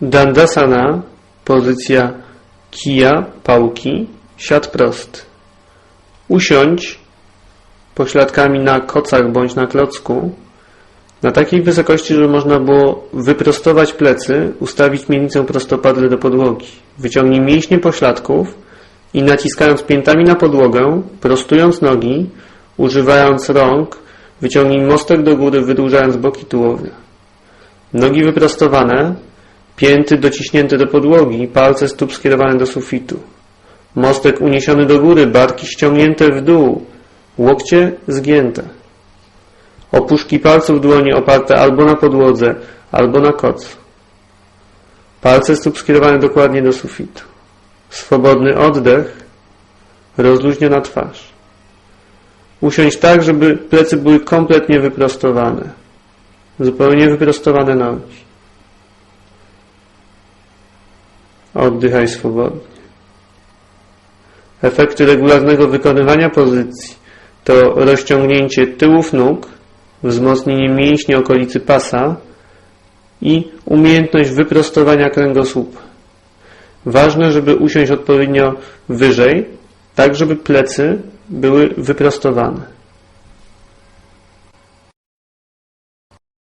Dandasana, pozycja kija, pałki, siad prosty. Usiądź pośladkami na kocach bądź na klocku na takiej wysokości, żeby można było wyprostować plecy, ustawić miednicę prostopadle do podłogi. Wyciągnij mięśnie pośladków i naciskając piętami na podłogę, prostując nogi, używając rąk, wyciągnij mostek do góry, wydłużając boki tułowia. Nogi wyprostowane, pięty dociśnięte do podłogi, palce stóp skierowane do sufitu. Mostek uniesiony do góry, barki ściągnięte w dół, łokcie zgięte. Opuszki palców dłoni oparte albo na podłodze, albo na kocu. Palce stóp skierowane dokładnie do sufitu. Swobodny oddech, rozluźniona twarz. Usiądź tak, żeby plecy były kompletnie wyprostowane. Zupełnie wyprostowane nogi. Oddychaj swobodnie. Efekty regularnego wykonywania pozycji to rozciągnięcie tyłów nóg, wzmocnienie mięśni okolicy pasa i umiejętność wyprostowania kręgosłupa. Ważne, żeby usiąść odpowiednio wyżej, tak żeby plecy były wyprostowane.